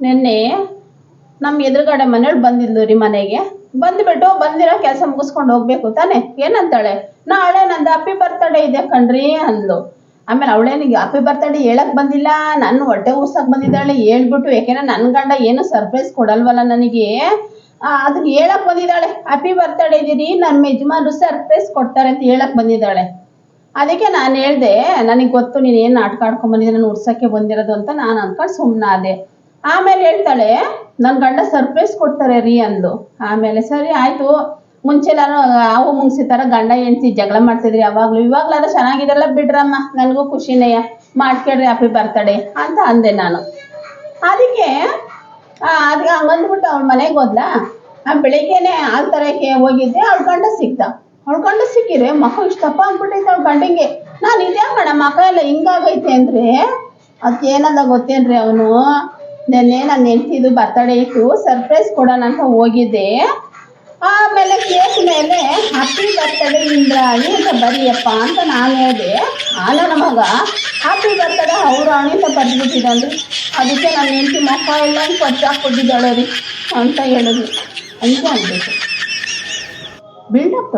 ನಿನ್ನೆ ನಮ್ಮ ಎದುರುಗಡೆ ಮನೇಲಿ ಬಂದಿದ್ಲು ರೀ ಮನೆಗೆ. ಬಂದ್ಬಿಟ್ಟು ಬಂದಿರೋ ಕೆಲಸ ಮುಗಿಸ್ಕೊಂಡು ಹೋಗ್ಬೇಕು ತಾನೆ? ಏನಂತಾಳೆ? ನಾಳೆ ನಂದು ಹ್ಯಾಪಿ ಬರ್ತಡೇ ಇದೆ ಕಣ್ರಿ ಅಂದ್ಲು. ಆಮೇಲೆ ಅವಳೇನಿಗೆ ಹ್ಯಾಪಿ ಬರ್ತಡೇ ಹೇಳಕ್ ಬಂದಿಲ್ಲ, ನಾನು ಹೊಟ್ಟೆ ಉರ್ಸಕ್ ಬಂದಿದ್ದಾಳೆ ಹೇಳ್ಬಿಟ್ಟು, ಯಾಕೆಂದ್ರೆ ನನ್ನ ಗಂಡ ಏನು ಸರ್ಪ್ರೈಸ್ ಕೊಡಲ್ವಲ್ಲ ನನಗೆ. ಅದನ್ನ ಹೇಳಕ್ ಬಂದಿದ್ದಾಳೆ ಹ್ಯಾಪಿ ಬರ್ತಡೇ ಇದೀರಿ ನನ್ನ ಯಜಮಾನ್ರು ಸರ್ಪ್ರೈಸ್ ಕೊಡ್ತಾರೆ ಅಂತ ಹೇಳಕ್ ಬಂದಿದ್ದಾಳೆ. ಅದಕ್ಕೆ ನಾನು ಹೇಳ್ದೆ, ನನಗೆ ಗೊತ್ತು ನೀನು ಏನು ಆಡ್ಕೊಂಡ್ ಬಂದಿದ್ದೆ, ನಾನು ಉರ್ಸಕ್ಕೆ ಬಂದಿರೋದು ಅಂತ ನಾನು ಅನ್ಕೊಂಡು ಸುಮ್ಮನಾದೆ ಆಮೇಲೆ ಹೇಳ್ತಾಳೆ ನನ್ನ ಗಂಡ ಸರ್ಪ್ರೈಸ್ ಕೊಡ್ತಾರೆ ರೀ ಅಂದು. ಆಮೇಲೆ ಸರಿ, ಆಯ್ತು. ಮುಂಚೆ ನಾನು ಹಾವು ಮುಂಗ್ಸಿ ಥರ ಗಂಡ ಹೆಂಡ್ತಿ ಜಗಳ ಮಾಡ್ತಿದ್ರಿ ಯಾವಾಗಲೂ ಇವಾಗ್ಲಾದ್ರೆ ಚೆನ್ನಾಗಿದೆಲ್ಲ ಬಿಡ್ರಮ್ಮ, ನನಗೂ ಖುಷಿನೇ. ಮಾಡ್ಕೇಳ್ರಿ ಹ್ಯಾಪಿ ಬರ್ತಡೆ ಅಂತ ಅಂದೆ ನಾನು. ಅದಕ್ಕೆ ಅದಕ್ಕೆ ಬಂದ್ಬಿಟ್ಟು ಅವಳ ಮನೆಗೆ ಹೋದ್ಲಾ? ಆ ಬೆಳಿಗ್ಗೆನೆ ಆ ತರಕ್ಕೆ ಹೋಗಿದ್ದೆ, ಅವಳ ಗಂಡ ಸಿಕ್ತ ಅವಳ ಗಂಡ ಸಿಕ್ಕಿದ್ರೆ ಮಖ ಇಷ್ಟಪ್ಪ ಅಂದ್ಬಿಟ್ಟೈತೆ ಅವ್ಳ ಗಂಡಿಗೆ. ನಾನು ಇದ್ಯಾ ಮೇಡಮ್ ಮಕ್ಕ ಎಲ್ಲ ಹಿಂಗಾಗೈತೆ ಅಂದ್ರೆ? ಅದೇನಲ್ಲ ಗೊತ್ತೇನ್ರಿ ಅವನು. ನೆನ್ನೆ ನನ್ನ ಹೆಂಡ್ತಿದು ಬರ್ತಡೇ ಇತ್ತು ಸರ್ಪ್ರೈಸ್ ಕೊಡೋಣ ಅಂತ ಹೋಗಿದ್ದೆ. ಆಮೇಲೆ ಕೇಕ್ ಮೇಲೆ ಹ್ಯಾಪಿ ಬರ್ತಡೇ ಇಂದ್ರಾಣಿ ಅಂತ ಬರೀಯಪ್ಪ ಅಂತ ನಾನು ಹೇಳಿದೆ. ಅಲ್ಲ ನಮ್ಮ ಮಗ ಹ್ಯಾಪಿ ಬರ್ತಡೇ ಅವ್ರು ಅಣಿ ಅಂತ ಬರ್ದ್ಬಿಟ್ಟಿದ್ದಾನ್ರಿ ಅದಕ್ಕೆ ನನ್ನ ಹೆಂಡತಿ ಮಕ್ಕ ಎಲ್ಲ ಕೊಟ್ಟಿದ್ದಾಳೆ ರೀ ಅಂತ ಹೇಳಿದ್ವಿ ಅಂತ ಅನ್ಬೇಕು ಬಿಲ್ಡಪ್